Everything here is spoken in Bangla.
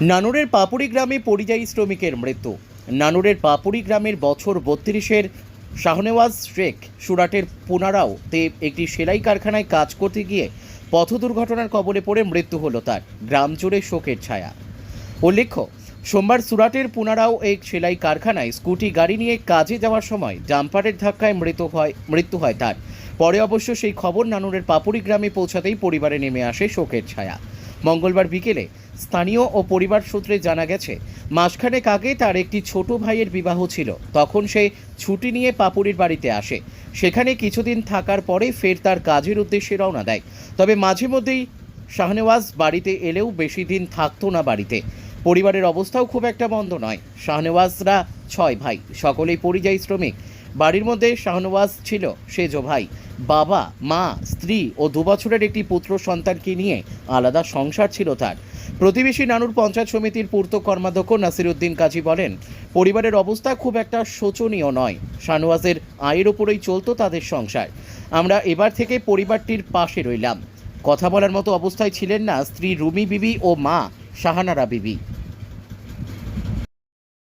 নানুরের পাপুড়ি গ্রামে পরিযায়ী শ্রমিকের মৃত্যু। নানুরের পাপুড়ি গ্রামের বছর বত্রিশের শাহনেওয়াজ শেখ সুরাটের পুনারাও তে একটি সেলাই কারখানায় কাজ করতে গিয়ে পথ দুর্ঘটনার কবলে পড়ে মৃত্যু হলো তার। গ্রাম জুড়ে শোকের ছায়া। উল্লেখ্য, সোমবার সুরাটের পুনারাও এক সেলাই কারখানায় স্কুটি, গাড়ি নিয়ে কাজে যাওয়ার সময় ডাম্পারের ধাক্কায় মৃত হয়, মৃত্যু হয় তার। পরে অবশ্য সেই খবর নানুরের পাপুড়ি গ্রামে পৌঁছাতেই পরিবারে নেমে আসে শোকের ছায়া। মঙ্গলবার বিকেলে স্থানীয় ও পরিবার সূত্রে জানা গেছে, মাসখানেক আগে তার একটি ছোট ভাইয়ের বিবাহ ছিল। তখন সে ছুটি নিয়ে পাপুরির বাড়িতে আসে। সেখানে কিছুদিন থাকার পরে ফের তার কাজের উদ্দেশ্যে রওনা দেয়। তবে মাঝে মধ্যেই শাহনেওয়াজ বাড়িতে এলেও বেশি দিন থাকতো না বাড়িতে। পরিবারের অবস্থাও খুব একটা মন্দ নয়। শাহনেওয়াজরা ছয় ভাই, সকলেই পরিযায়ী শ্রমিক। বাড়ির মধ্যে শাহনওয়াজ ছিল, সেজো ভাই। বাবা, মা, স্ত্রী ও দুবছরের একটি পুত্র সন্তানকে নিয়ে আলাদা সংসার ছিল তার। প্রতিবেশী নানুর পঞ্চায়েত সমিতির পূর্ত কর্মাধ্যক্ষ নাসিরুদ্দিন কাজী বলেন, পরিবারের অবস্থা খুব একটা শোচনীয় নয়। শাহনওয়াজের আয়ের ওপরেই চলতো তাদের সংসার। আমরা এবার থেকে পরিবারটির পাশে রইলাম। কথা বলার মতো অবস্থায় ছিলেন না স্ত্রী রুমি বিবি ও মা শাহানারা বিবি।